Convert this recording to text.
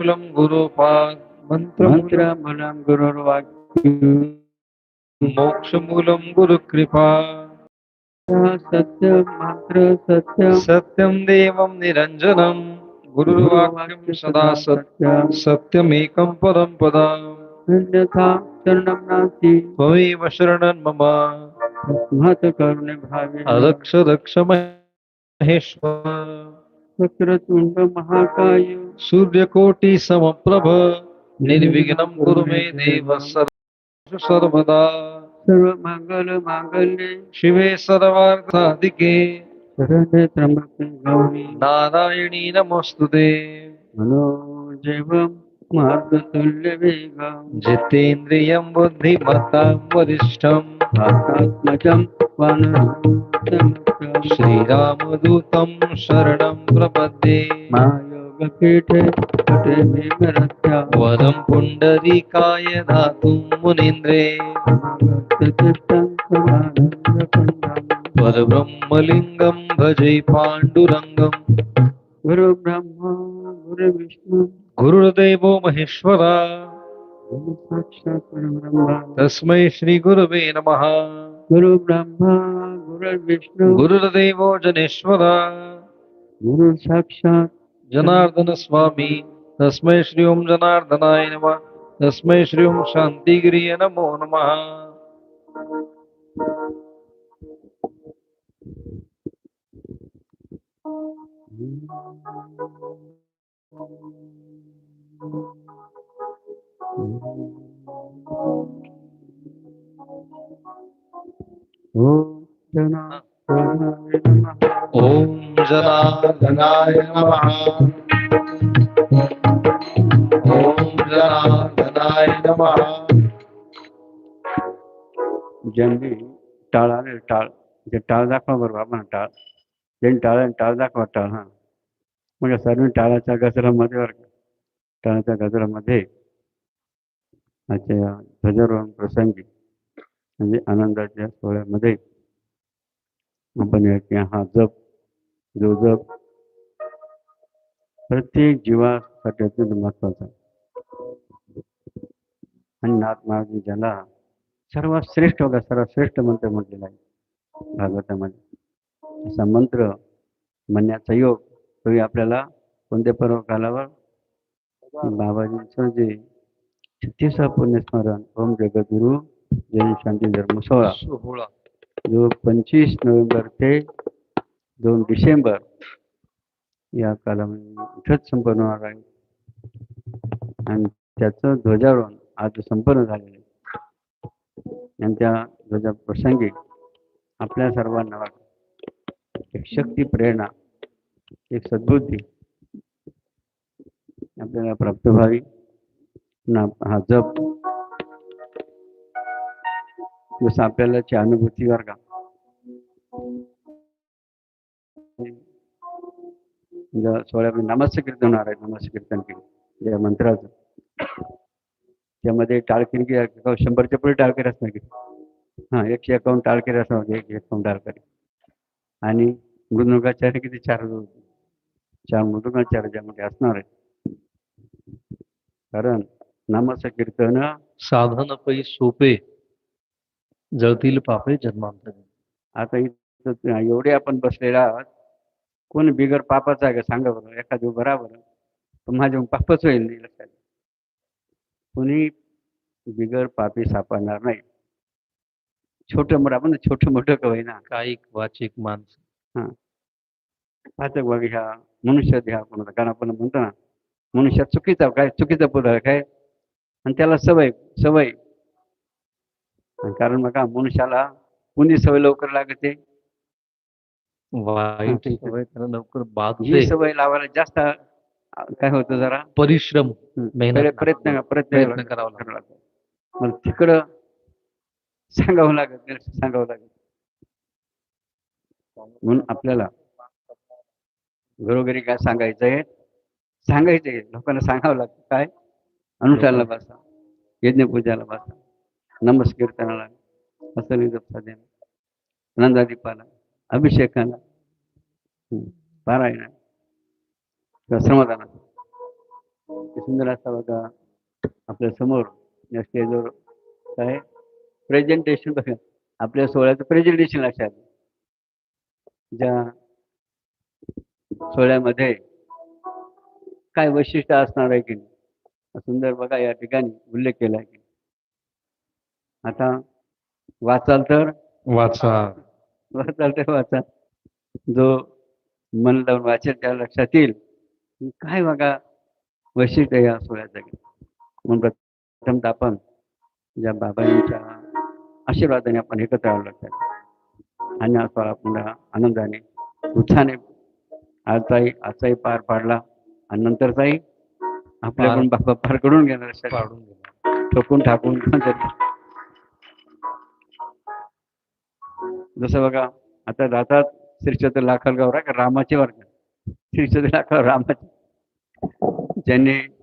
Coulomb Gurupad मंत्र मंत्रमूलं गुरुर्वाक्यं मोक्षमूलम गुरुकृपा। सत्यं मंत्र सत्यं। सत्यम देवम निरंजनम गुरुर्वाक्यम सदा सत्य। सत्यमेकं परम पदम् अन्यथा शरणं नास्ति। त्वमेव शरणं मम। तस्मात् करुणे भावे रक्ष रक्ष महेश्वर वक्रतुण्ड महाकाय सूर्यकोटि समप्रभ निर्विघ्नं कुरु मे देव सर्व सर्वदा मांगल्ये शिवे सर्वार्थाधिके शरणे गौरी नारायणी नमोस्तुते मनोजैवं मार्गतुल्यवेगं जितेन्द्रियं बुद्धिमत्तां वरिष्ठं आत्मजं वानरं श्रीरामदूतं शरणं प्रपद्ये मायोगपीठे पटे भीमरथ्या वरं पुण्डरीकाय दातुं मुनीन्द्रे चित्तं समानन्दकन्दं परब्रह्मलिङ्गं भजे पाण्डुरङ्गम् गुरुब्रह्मा गुरुविष्णु गुरुर्देवो महेश्वरा। तस्मै श्रीगुरवे नमः। गुरुब्रह्मा गुरुर्विष्णु। गुरुर्देवो जनेश्वरा। गुरुसाक्षात् जनार्दन स्वामी। तस्मै श्री ओम जनार्दनाय नमः। तस्मै श्री ओम शांतिगिरिये नमो नमः। ॐ जनार्दनाय ओम जनार्दनाय नमः। ओम जनार्दनाय नमः ज्यांनी टाळ टाळ जे टाळ दाखवा बरोबर टाळ. ज्यांनी टाळ टाळ दाखवा टाळ, हा. मग सर्व टाळाच्या गजरामध्ये टाळाच्या गजरामध्ये आजच्या ध्वजारोहण प्रसंगी म्हणजे आनंदाच्या सोहळ्यामध्ये आपण या हा जप जो जप प्रत्येक जीवासाठी अत्यंत महत्त्वाचा आणि नाथ महाराज ज्याला सर्वात श्रेष्ठ होता सर्वात श्रेष्ठ मंत्र म्हटलेला आहे भागवतामध्ये. असा मंत्र म्हणण्याचा योग तोही आपल्याला कोणत्या पर्व कालावर बाबाजींचं जे छत्तीसा पुण्यस्मरण ओम जगद्गुरु जैन शांती धर्म सोहळा. सोहळा. जो पंचवीस नोव्हेंबर ते दोन डिसेंबर या कालामध्ये संपन्न होणार आहे. आणि त्याचं ध्वजारोहण आज संपन्न झालेलं आहे. आणि त्या ध्वजा प्रसंगी आपल्या सर्वांना एक शक्ती प्रेरणा एक सद्बुद्धी. आपल्याला प्राप्त व्हावी. हा जप. जसं आपल्याला ची अनुभूती वर्गा का? ज्या सोहळ्यामध्ये कीर्तन होणार आहे नमस्य कीर्तन केलं. या मंत्राचं. त्यामध्ये टाळकिरी की शंभरच्या पुढे टाळकरी असणार की हां एकशे एकावन्न टाळकरी असणार एकशे एकावन्न टाळकरी आणि मृदुंगाचार्य किती चार चार मृदुंगाचार्य ज्यामध्ये असणार आहे. कारण नामाचं कीर्तन साधन पै सोपे जळतील पापे जन्मांतरी. आता इथं एवढे आपण बसलेले आहात कोण बिगर पापाचा आहे का सांगा बरं एखादी बरं. माझ्या पापच होईल नाही लक्षात. कोणी बिगर पापी सापडणार नाही. छोटं मोठं आपण छोटं मोठं का होईना कायिक वाचिक मानसिक पाचक बघ ह्या मनुष्य ह्या कोणाचा कारण आपण म्हणतो ना मनुष्य चुकीचा काय चुकीचा पुढं काय? आणि त्याला सवय सवय. कारण बघा मनुष्याला कोणी सवय लवकर लागते? वाईट सवय त्याला लवकर ही सवय लावायला जास्त काय होतं जरा? परिश्रम प्रयत्न प्रयत्न करावा लागतो. मग तिकडं सांगावं लागत सांगावं लागत म्हणून आपल्याला घरोघरी काय सांगायचं आहे? सांगायचं आहे. लोकांना सांगावं लागतं. काय? अनुष्ठानाला बसा. यज्ञपूजाला बसा. नमस कीर्तनाला असं जपसा नंदादीपाला अभिषेकाला. पारायण किंवा श्रमदानाला ते सुंदर असा बघा. आपल्यासमोर या स्टेजवर काय? प्रेझेंटेशन बघा. आपल्या सोहळ्याचं प्रेझेंटेशन लक्षात ज्या सोहळ्यामध्ये काय वैशिष्ट्य असणार आहे की नाही? सुंदर बघा या ठिकाणी उल्लेख केला आहे. की आता वाचाल तर? वाचा. वाचाल तर वाचा. जो मन लावून वाचेल त्या लक्षात येईल. काय बघा वैशिष्ट्य या सोहळ्याचं. म्हणून प्रथम आपण ज्या बाबांच्या आशीर्वादाने आपण एकत्र आलो लक्षात आणि हा सोहळा पुन्हा आनंदाने उत्साहाने आजचाही आजचाही पार पाडला. आणि नंतरचाही आपल्याकडून बाबा पार करून घेणार ठोकून ठाकून. जसं बघा आता जातात श्रीक्षेत्र लाखालगाव रामाचे वर्ग. श्रीक्षेत्र लाखाल रामाचे. ज्यांनी